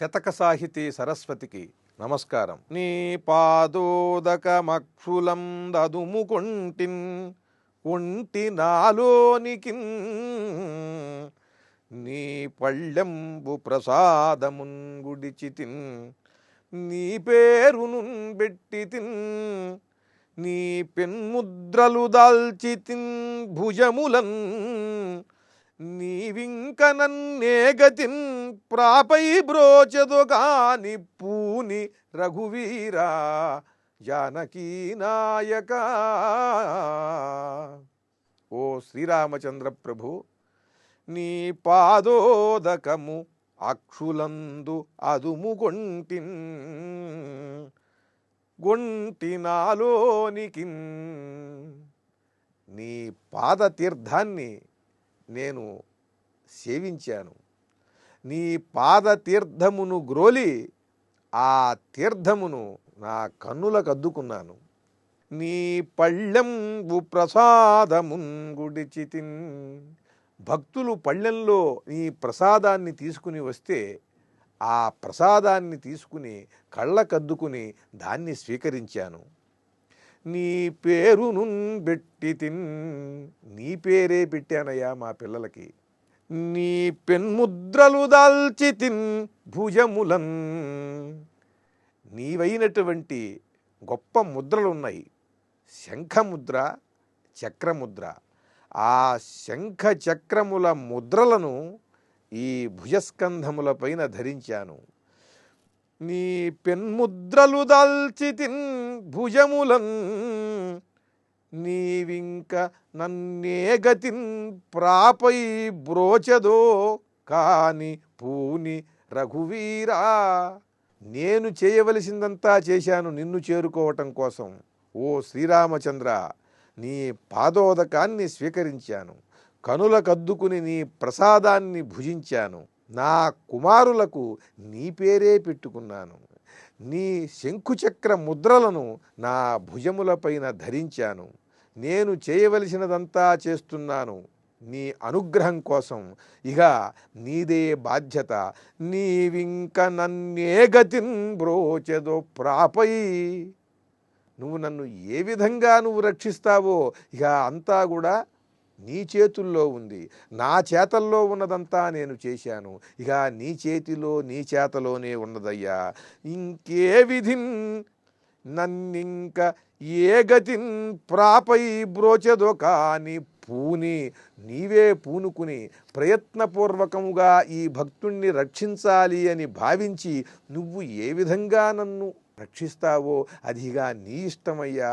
శతక సాహితీ సరస్వతికి నమస్కారం. నీ పాదోదకమక్షులం దదుముకొంటిన్ ఒంటి నాలోనికి నీ పళ్ళెంబు ప్రసాదమున్ గుడిచితిన్ నీ పేరును బెట్టితిన్ నీ పెన్ముద్రలు దాల్చితిన్ భుజములన్ నీవింక నన్నే గతిన్ ప్రాపై బ్రోచదు కాని పూని రఘువీరా జానకీ నాయక. ఓ శ్రీరామచంద్ర ప్రభు నీ పాదోదకము అక్షులందు అదుము గొంటిన్ గొంటినాలోనికి నీ పాదతీర్థాన్ని నేను సేవించాను. నీ పాద తీర్థమును గ్రోలి ఆ తీర్థమును నా కన్నులకు అద్దుకున్నాను. నీ పళ్ళెంబు ప్రసాదమున్ గుడిచితిన్ భక్తులు పళ్ళెంలో నీ ప్రసాదాన్ని తీసుకుని వస్తే ఆ ప్రసాదాన్ని తీసుకుని కళ్ళకద్దుకుని దాన్ని స్వీకరించాను. నీ పేరును పెట్టి తిన్. నీ పేరే పెట్టానయ్యా మా పిల్లలకి. నీ పెన్ముద్రలు దాల్చి తిన్ భుజములన్. నీవైనటువంటి గొప్ప ముద్రలు ఉన్నాయి శంఖముద్ర చక్రముద్ర. ఆ శంఖ చక్రముల ముద్రలను ఈ భుజస్కంధముల పైన ధరించాను. నీ పెన్ముద్రలు దాల్చి తిన్ భుజములన్ నీవింక నన్నేగతిన్ ప్రాపై బ్రోచదో కాని పూని రఘువీరా. నేను చేయవలసిందంతా చేశాను నిన్ను చేరుకోవటం కోసం. ఓ శ్రీరామచంద్ర నీ పాదోదకాన్ని స్వీకరించాను. కనులకద్దుకుని నీ ప్రసాదాన్ని భుజించాను. నా కుమారులకు నీ పేరే పెట్టుకున్నాను. నీ శంకుచక్ర ముద్రలను నా భుజములపైన ధరించాను. నేను చేయవలసినదంతా చేస్తున్నాను. నీ అనుగ్రహం కోసం ఇక నీదే బాధ్యత. నీవింక నన్నే గతిన్ బ్రోచెదో ప్రాపై. నువ్వు నన్ను ఏ విధంగా నువ్వు రక్షిస్తావో ఇక అంతా కూడా నీ చేతుల్లో ఉంది. నా చేతల్లో ఉన్నదంతా నేను చేశాను. ఇక నీ చేతిలో నీ చేతలోనే ఉన్నదయ్యా. ఇంకే విధిన్ నన్నింక ఏ గతిన్ ప్రాపై బ్రోచదో కాని పూని నీవే పూనుకుని ప్రయత్నపూర్వకముగా ఈ భక్తుణ్ణి రక్షించాలి అని భావించి నువ్వు ఏ విధంగా నన్ను రక్షిస్తావో అదిగా నీ ఇష్టమయ్యా.